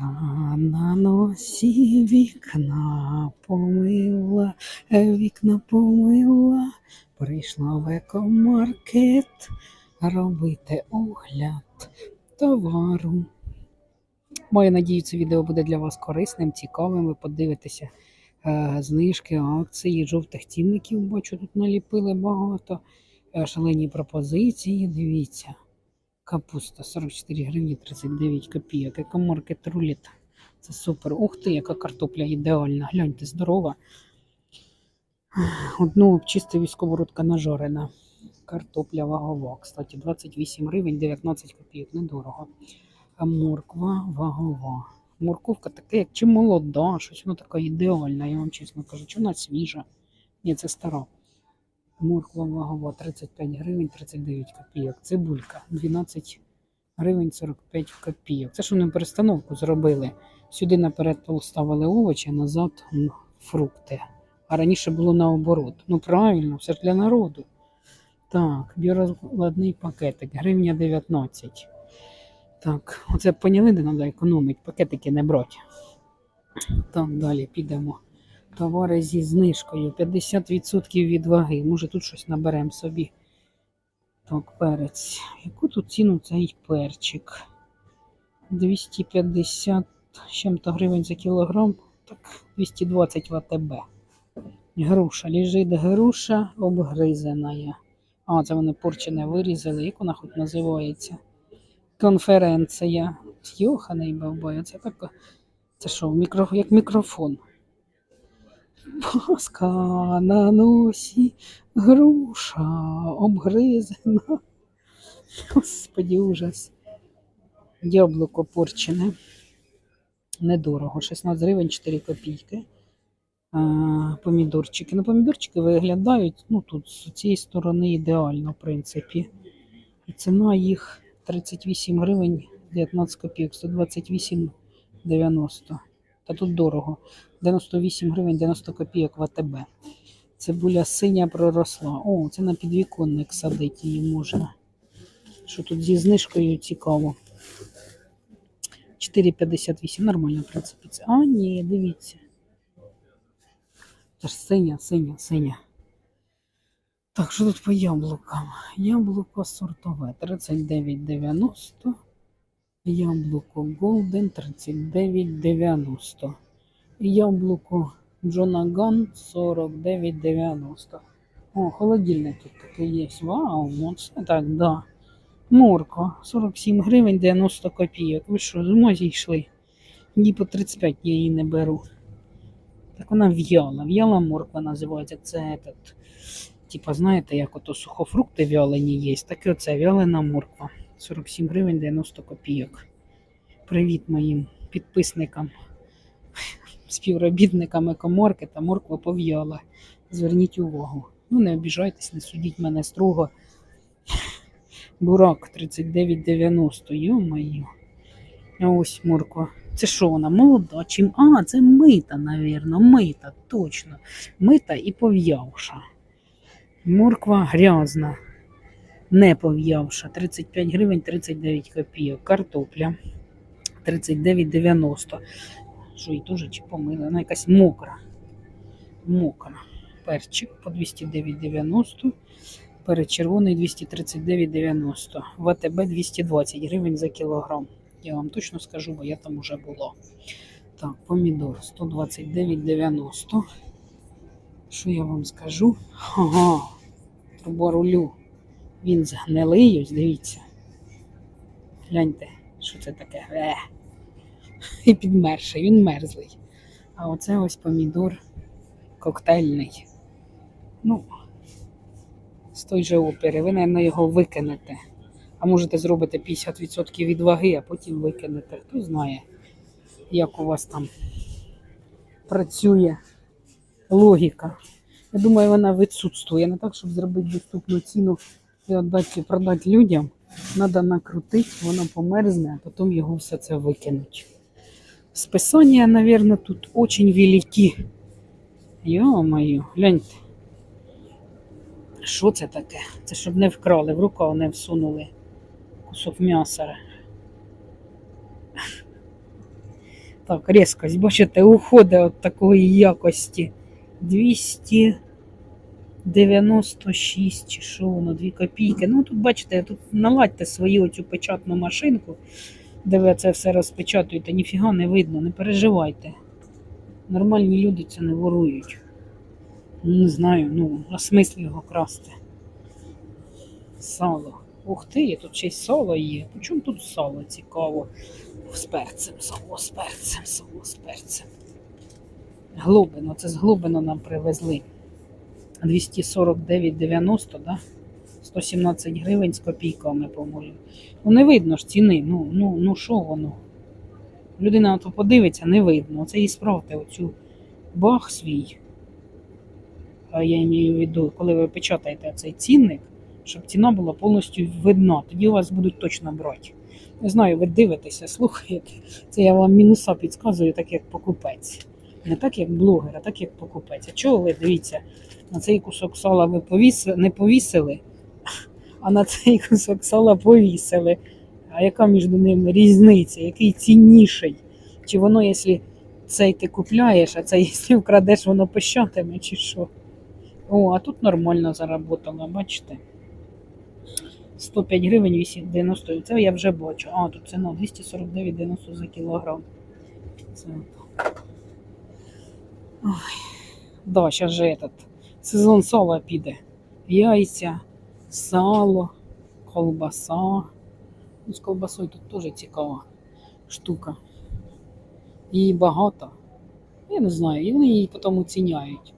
На носі вікна помила, вікна помила, прийшла в екомаркет робити огляд товару. Маю надію, це відео буде для вас корисним, цікавим. Ви подивитеся е, знижки, акції, жовтих цінників. Бачу, тут наліпили багато. Е, шалені пропозиції. Дивіться. Капуста 44 гривні 39 копійок. Екомаркет рулет. Це супер. Ух ти, яка картопля ідеальна. Гляньте, здорова. Одну чисту сковородка нажарена. Картопля вагова. Кстати, 28 гривень 19 копійок. Недорого. А морква вагова. Морковка така, як чи молода, щось вона така ідеальна, я вам чесно кажу. Чи вона свіжа? Ні, це стара. Морква вагова 35 гривень 39 копійок. Цибулька 12 гривень 45 копійок. Це ж вони перестановку зробили. Сюди наперед поставили овочі, назад фрукти. А раніше було наоборот. Ну правильно, все ж для народу. Так, біорозкладний пакетик, гривня 19. Так, оце поняли, треба економити, пакетики не брати. Так, далі підемо. Товари зі знижкою 50% від ваги. Може тут щось наберемо собі. Так, перець. Яку тут ціну цей перчик? 250 з чим-то гривень за кілограм. Так, 220 в АТБ. Груша. Лежить груша обгризена. А, це вони порчене вирізали. Як вона хоч називається? Конференція. Йоханий бабай. Це так. Це що, мікро... як мікрофон. Паска на носі, груша обгризена. Господі, ужас. Яблуко порчене. Недорого. 16 гривень 4 копійки. А, помідорчики. Ну, помідорчики виглядають, ну тут з цієї сторони ідеально, в принципі. І ціна їх 38 гривень 19 копійок, 128,90. Та тут дорого. 98 гривень 90 копійок в АТБ. Цибуля синя проросла. О, це на підвіконник садити її можна. Що тут зі знижкою цікаво. 4,58. Нормально, в принципі. Це. А, ні, дивіться. Це ж синя, синя, синя. Так, що тут по яблукам? Яблуко сортове 39,90. Яблуко Golden 39,90. Яблуко Джона Ган 49,90. О, холодильник тут такий є. Вау, ну це так, да. Морква 47 гривень 90 копійок. Ви що, з зійшли? Ні по 35 я її не беру. Так вона в'яла. В'яла морква називається. Це этот, типа, знаєте, як ото сухофрукти вялені є, так і оце вялена морква. 47 гривень 90 копійок. Привіт моїм підписникам, співробітникам екомаркета. Морква пов'яла. Зверніть увагу. Ну, не обіжайтесь, не судіть мене строго. Бурак 39,90. Йо-моє. Ось морква. Це що вона? Молода? Чим? А, це мита, навірно. Мита, точно. Мита і пов'явша. Морква грязна. Не пов'явша. 35 гривень 39 копійок. Картопля 39,90. Що і теж чи помила? Вона якась мокра. Мокра. Перчик по 209,90. Перець червоний 239,90. В АТБ 220 гривень за кілограм. Я вам точно скажу, бо я там уже була. Так, помідор 129,90. Що я вам скажу? Ага, труба рулю. Він згнилий, ось дивіться. Гляньте, що це таке. Е. І підмерший, він мерзлий. А оце ось помідор коктейльний. Ну, з той же опери. Ви, мабуть, його викинете. А можете зробити 50% від ваги, а потім викинете. Хто знає, як у вас там працює логіка. Я думаю, вона відсутствує. Не так, щоб зробити доступну ціну і віддати, продати людям. Треба накрутити, воно померзне, а потім його все це викинуть. Списання, мабуть, тут дуже великі. Йо-моє, гляньте. Що це таке? Це щоб не вкрали, в рукав не всунули кусок м'яса. Так, різкость, бачите, уходить від такої якості. 296 чи що воно, 2 копійки. Ну тут бачите, тут наладьте свою оцю печатну машинку, де ви це все розпечатуєте, ніфіга не видно, не переживайте. Нормальні люди це не ворують. Не знаю, ну, а смислі його красти. Сало. Ух ти, тут ще й сало є. Чому тут сало цікаво? З перцем, сало з перцем, сало з перцем. Глобино, це з глобино нам привезли. 249,90, да? 117 гривень з копійками, по-моєму. Ну не видно ж ціни. Ну, ну, ну що воно? Людина на то подивиться, не видно. Оце і справте оцю бах свій. А я маю в виду, коли ви печатаєте цей цінник, щоб ціна була повністю видна. Тоді у вас будуть точно брати. Не знаю, ви дивитеся, слухаєте. Це я вам мінуса підказую, так як покупець. Не так як блогер, а так як покупець. А чого ви дивіться, на цей кусок сала ви повісили, не повісили, а на цей кусок сала повісили. А яка між ними різниця? Який цінніший? Чи воно, якщо цей ти купляєш, а цей, якщо вкрадеш, воно пищатиме, чи що? О, а тут нормально заработала, бачите? 105 гривень 8,90. Це я вже бачу. А, тут ціна 249,90 за кілограм. Це... Ой. Да, зараз же этот сезон сала піде. Яйця, сало, колбаса. Ну, з колбасою тут теж цікава штука. Її багато. Я не знаю, і вони її потім оціняють.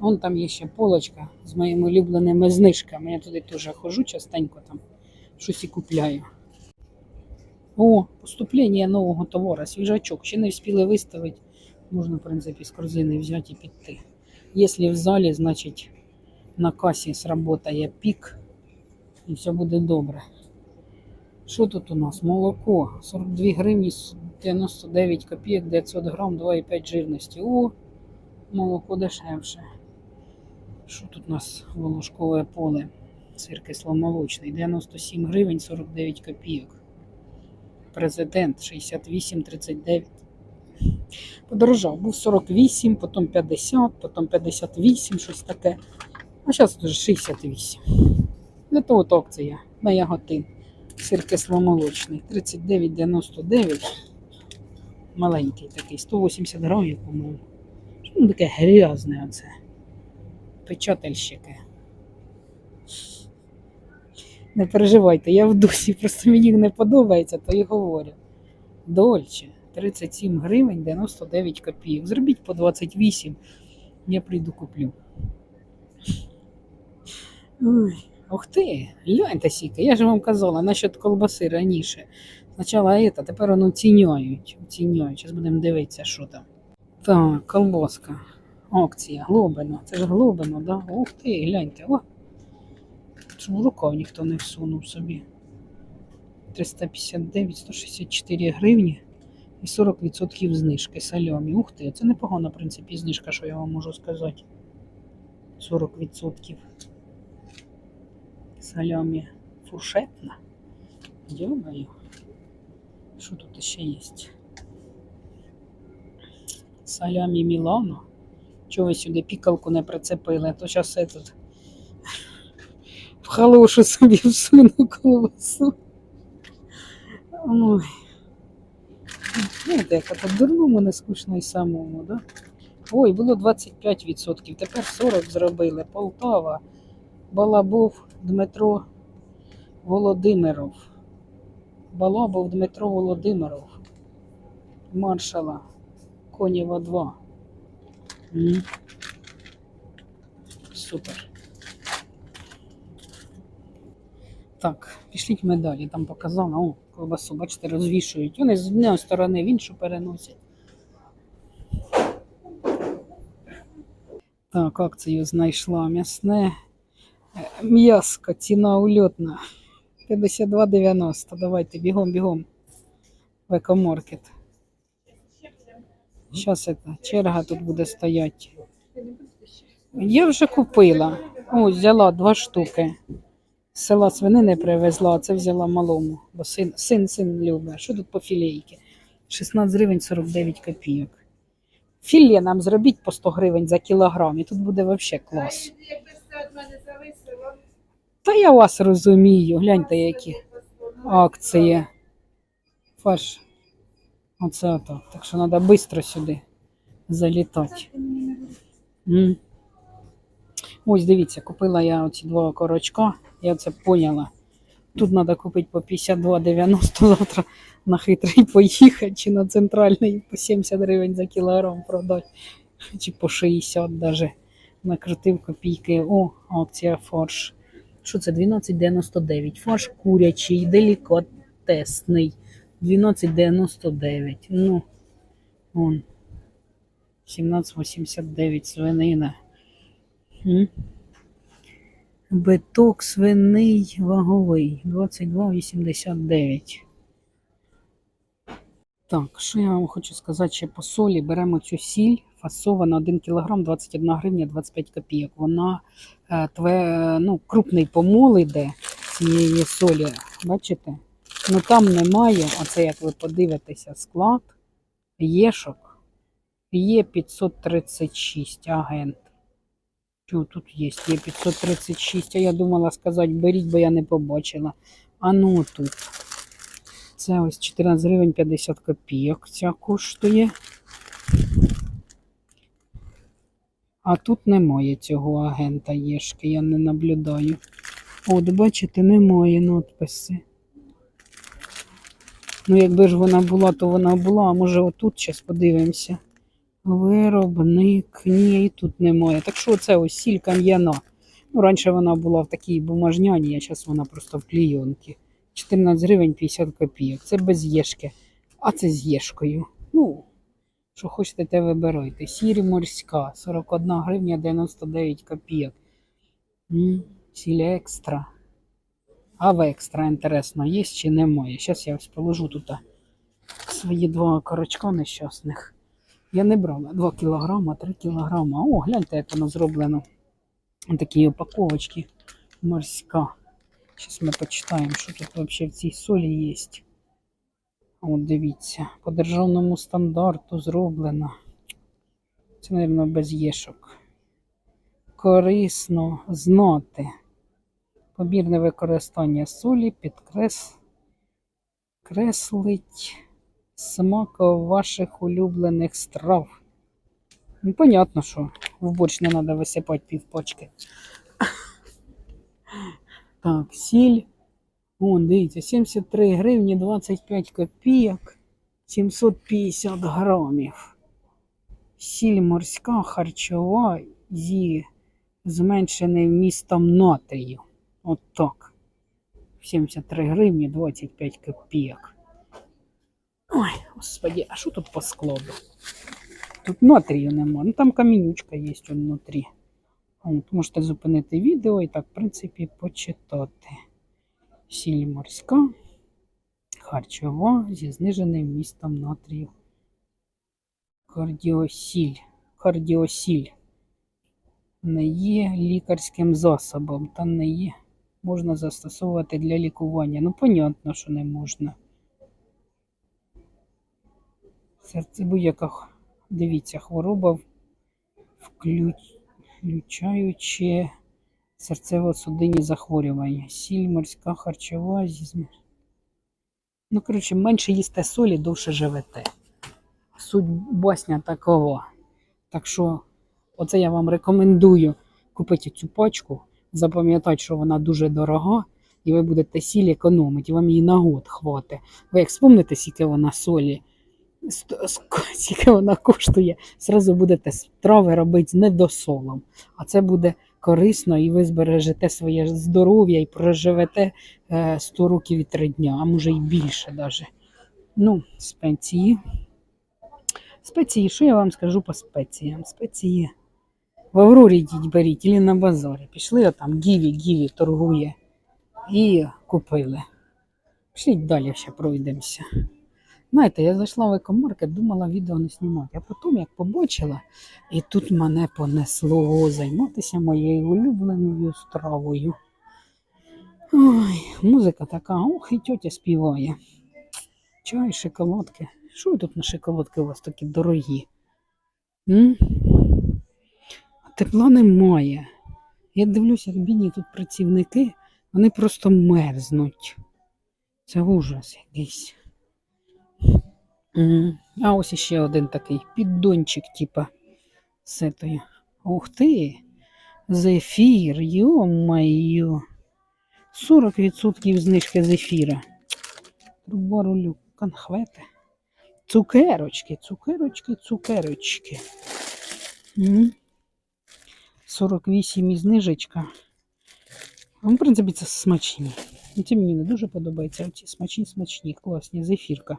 Вон там є ще полочка з моїми улюбленими знижками. Я туди теж хожу частенько там щось і купляю. О, поступлення нового товару, свіжачок. Ще не встигли виставити. Можна, в принципі, з корзини взяти і піти. Якщо в залі, значить на касі сработає пік і все буде добре. Що тут у нас? Молоко 42 гривні 99 копійок, 900 грам, 2,5 жирності. О, молоко дешевше. Що тут у нас волошкове поле? Сир кисломолочний. 97 гривень 49 копійок. Президент 68,39. Подорожав. Був 48, потім 50, потім 58, щось таке. А зараз вже 68. Для того от акція на яготин. Сир кисломолочний. 39,99. Маленький такий, 180 грамів, по-моєму. Що воно таке грязне оце? Печатальщики. Не переживайте, я в дусі, просто мені не подобається, то і говорю. Дольче. 37 гривень 99 копійок. Зробіть по 28, я прийду куплю. Ух ти, гляньте сіка, я ж вам казала насчет колбаси раніше. Спочатку это, тепер воно оціняють. Оціняють. Зараз будемо дивитися, що там. Так, колбаска. Акція, глобино. Це ж глобино, да? Ух ти, гляньте. О! В рукав ніхто не всунув собі. 359, 164 гривні і 40% знижки сальомі. Ух ти, це непогана, в принципі, знижка, що я вам можу сказати. 40%. Салямі фуршетна. Йомаю. Що тут ще є? Салямі Мілано. Чого ви сюди пікалку не прицепили? То зараз этот в халошу собі всуну колбасу. Ой. Знаєте, яка тут дурному не скучно і самому, да? Ой, було 25%, тепер 40 зробили. Полтава, Балабов, Дмитро Володимиров. Балабов Дмитро Володимиров. Маршала Конєва 2. М. Супер. Так, пішліть ми далі. Там показала, о, колбасу, бачите, розвішують. Вони з однієї сторони в іншу переносять. Так, акцію знайшла м'ясне. е, М'яско, ціна ульотна. 52,90. Давайте бігом, бігом. В екомаркет. Зараз черга тут буде стояти. Я вже купила. О, взяла два штуки. Села свинини привезла, а це взяла малому, бо син, син, син любить. Що тут по філейки? 16 гривень 49 копійок. Філе нам зробіть по 100 гривень за кілограм, і тут буде взагалі клас. Та я вас розумію, гляньте, які акції. Фарш. Оце отак. Так що треба швидко сюди залітати. М. Ось дивіться, купила я оці два корочка, я це поняла. Тут треба купити по 52,90 завтра на хитрий поїхати, чи на центральний по 70 гривень за кілограм продати, чи по 60 навіть. Накрутив копійки. О, акція фарш. Що це? 12,99. Фарш курячий, делікатесний. 12,99. Ну, он. 17,89 свинина. Биток свиний ваговий 22,89. Так, що я вам хочу сказати ще по солі? Беремо цю сіль, фасована 1 кг 21 гривня 25 копійок. Вона е, тве, ну, крупний помол іде цієї солі. Бачите? Ну там немає, оце як ви подивитеся, склад єшок. Є 536 агент. Що тут є? Є 536, а я думала сказати, беріть, бо я не побачила. А ну тут. Це ось 14 гривень 50 копійок ця коштує. А тут немає цього агента Єшки, я не наблюдаю. От, бачите, немає надписи. Ну, якби ж вона була, то вона була. А може отут зараз подивимося. Виробник. Ні, і тут немає. Так що це ось сіль кам'яна. Ну, раніше вона була в такій бумажняні, а зараз вона просто в клійонці. 14 гривень 50 копійок. Це без єшки. А це з єшкою. Ну, що хочете, те вибирайте. Сірі морська, 41 гривня 99 копійок. Сіль екстра. А в екстра інтересно, є чи немає. Зараз я ось положу тут свої два корочка нещасних. Я не брала 2 кілограма, 3 кілограма. О, гляньте, як воно зроблено. Такі упаковочки морська. Зараз ми почитаємо, що тут взагалі в цій солі є. От дивіться, по державному стандарту зроблено. Це, мабуть, без єшок. Корисно знати. Побірне використання солі підкрес... смак ваших улюблених страв. Ну, понятно, що в борщ не треба висипати півпачки. Так, сіль. О, дивіться, 73 гривні 25 копійок, 750 грамів. Сіль морська, харчова зі зменшеним вмістом натрію. От так. 73 гривні 25 копійок. Господи, а що тут по складу? Тут натрію нема. Ну там камінючка є внутрі. От, можете зупинити відео і так, в принципі, почитати. Сіль морська, харчова зі зниженим вмістом натрію. Кардіосіль. Кардіосіль не є лікарським засобом, та не є. Можна застосовувати для лікування. Ну, понятно, що не можна. Серце будь-яка, дивіться, хвороба, включаючи серцево-судинні захворювання. Сіль, морська, харчова, зі Ну, коротше, менше їсте солі, довше живете. Суть басня такова. Так що, оце я вам рекомендую купити цю пачку, запам'ятати, що вона дуже дорога, і ви будете сіль економити, вам її на год хватить. Ви як спомните, скільки вона солі, скільки вона коштує, зразу будете страви робити з недосолом. А це буде корисно, і ви збережете своє здоров'я і проживете е, 100 років і 3 дня, а може і більше навіть. Ну, спеції. Спеції, що я вам скажу по спеціям? Спеції. В Аврорі йдіть беріть, або на базарі. Пішли, а там Гіві, Гіві торгує. І купили. Пішліть далі ще пройдемося. Знаєте, я зайшла в екомаркет, думала відео не знімати. А потім, як побачила, і тут мене понесло займатися моєю улюбленою стравою. Ой, музика така, ох, і тьотя співає. Чай, шоколадки. Що тут на шоколадки у вас такі дорогі? М? Тепла немає. Я дивлюся, як бідні тут працівники, вони просто мерзнуть. Це ужас якийсь. А ось іще один такий піддончик, типа сетою. Ух ти! Зефір, йо-майо. 40% знижки зефіра. Труба конхвети. Цукерочки, цукерочки, цукерочки. 48 і знижечка. Ну, в принципі, це смачні. Ці мені не дуже подобаються, а ці смачні, смачні, класні. Зефірка.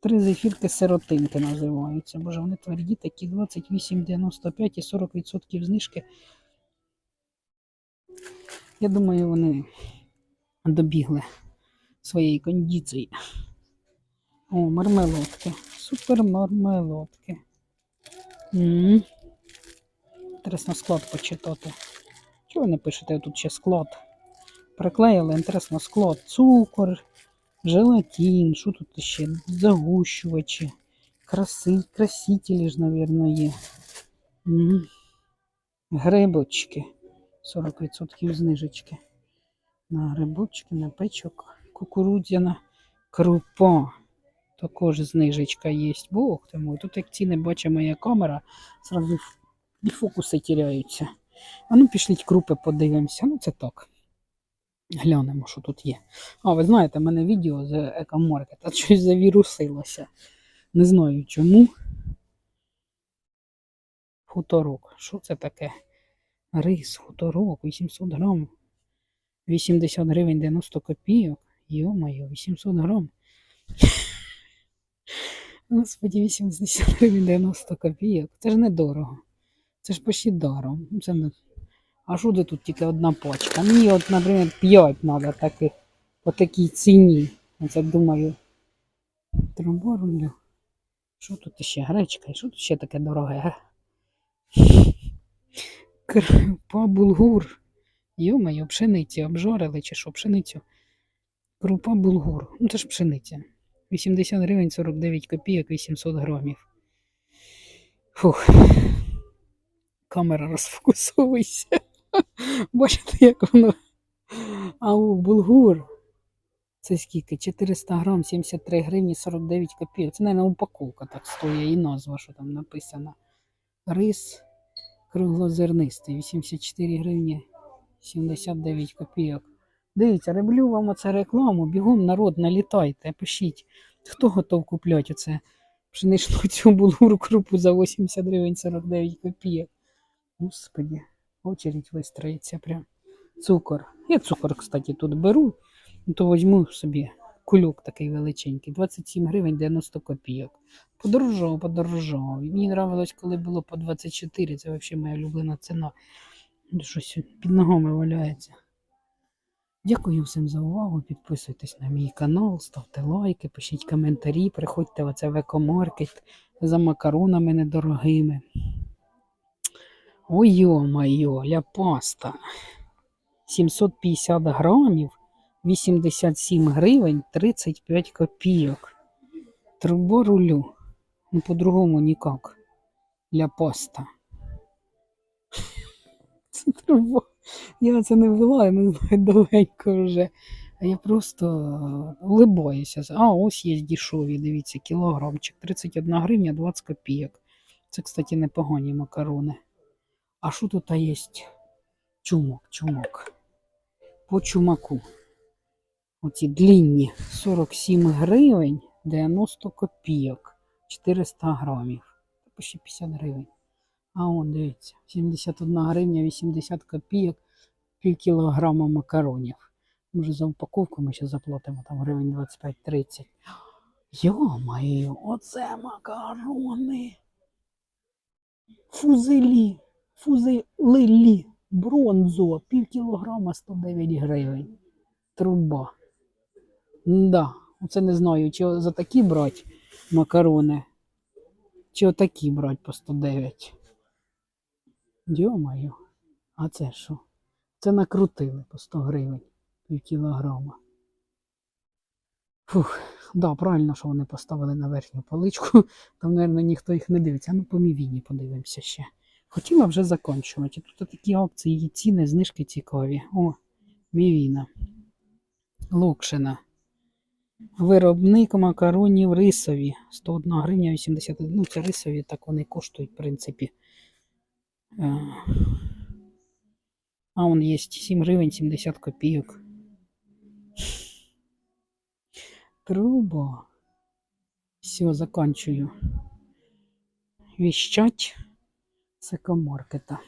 Три зефірки сиротинки називаються. Боже, вони тверді такі 28,95 і 40% знижки. Я думаю, вони добігли своєї кондиції. О, мармелодки. Супер мармелодки. Інтересно склад почитати. Чого ви не пишете тут ще склад? Приклеїли, інтересно, склад. Цукор, желатин, що тут ще? Загущувачі, краси, красителі ж, мабуть, є. М. Грибочки. 40% знижечки. На грибочки, на печок, кукурудзяна крупа. Також знижечка є. Бог мой. Тут як ціни бачить моя камера, зразу і фокуси тіряються. А ну пішліть крупи подивимося. Ну це так. Глянемо, що тут є. А, ви знаєте, в мене відео з екомаркета щось завірусилося. Не знаю чому. Хуторок. Що це таке? Рис, хуторок, 800 грам. 80 гривень 90 копійок. Йо-моє, 800 грам. Господі, 80 гривень 90 копійок. Це ж недорого. Це ж почти даром. Це не... А що тут тільки одна пачка? Мені, от, наприклад, 5 треба таких по такій ціні. Оце думаю. Труба рулю. Що тут ще? Гречка? І що тут ще таке дороге? Крупа булгур. Йо-моє, пшениці обжорили чи що, пшеницю? Крупа булгур. Ну це ж пшениця. 80 гривень 49 копійок 800 грамів. Фух. Камера розфокусовується. Бачите, як воно. А у булгур. Це скільки? 400 грам, 73 гривні 49 копійок. Це, мабуть, упаковка так стоїть і назва, що там написано. Рис круглозернистий, 84 гривні 79 копійок. Дивіться, роблю вам оце рекламу, бігом народ, налітайте, пишіть, хто готов купляти оце пшеничну цю булгуру крупу за 80 гривень 49 копійок. Господи, очередь вистроїться прям. Цукор. Я цукор, кстати, тут беру, ну, то візьму собі кульок такий величенький, 27 гривень 90 копійок. Подорожав, подорожав. Мені нравилось, коли було по 24, це взагалі моя улюблена ціна. Щось під ногами валяється. Дякую всім за увагу. Підписуйтесь на мій канал, ставте лайки, пишіть коментарі, приходьте в оце в екомаркет за макаронами недорогими. Ой йо-майо, ля паста. 750 грамів, 87 гривень 35 копійок. Труба рулю. Ну, по-другому ніяк. Ля паста. Це труба. Я це не вела, я не знаю, довгенько вже. А я просто е, улибаюся. А, ось є дешеві, дивіться, кілограмчик. 31 гривня 20 копійок. Це, кстати, непогані макарони. А що тут є? Чумак, чумак. По чумаку. Оці длінні 47 гривень 90 копійок. 400 грамів. Це почти 50 гривень. А он, дивіться, 71 гривня 80 копійок, пів кілограма макаронів. Може за упаковку ми ще заплатимо там гривень 25-30. Йо-моє, оце макарони. Фузелі, фузелі, бронзо, пів кілограма 109 гривень. Труба. Да, оце не знаю, чи за такі брати макарони, чи отакі брати по 109. Йо-моє, а це що? Це накрутили по 100 гривень пів кілограма. Фух, да, правильно, що вони поставили на верхню поличку. Там, мабуть, ніхто їх не дивиться. А ну по мівіні подивимося ще. Хотіла вже закінчувати. Тут такі акції, ціни, знижки цікаві. О, мівіна. Лукшина. Виробник макаронів рисові. 101 гривня 80. Ну, це рисові, так вони коштують, в принципі. Е, А он є 7 гривень 70 копійок. Труба. Все, заканчую. Віщать з екомаркета.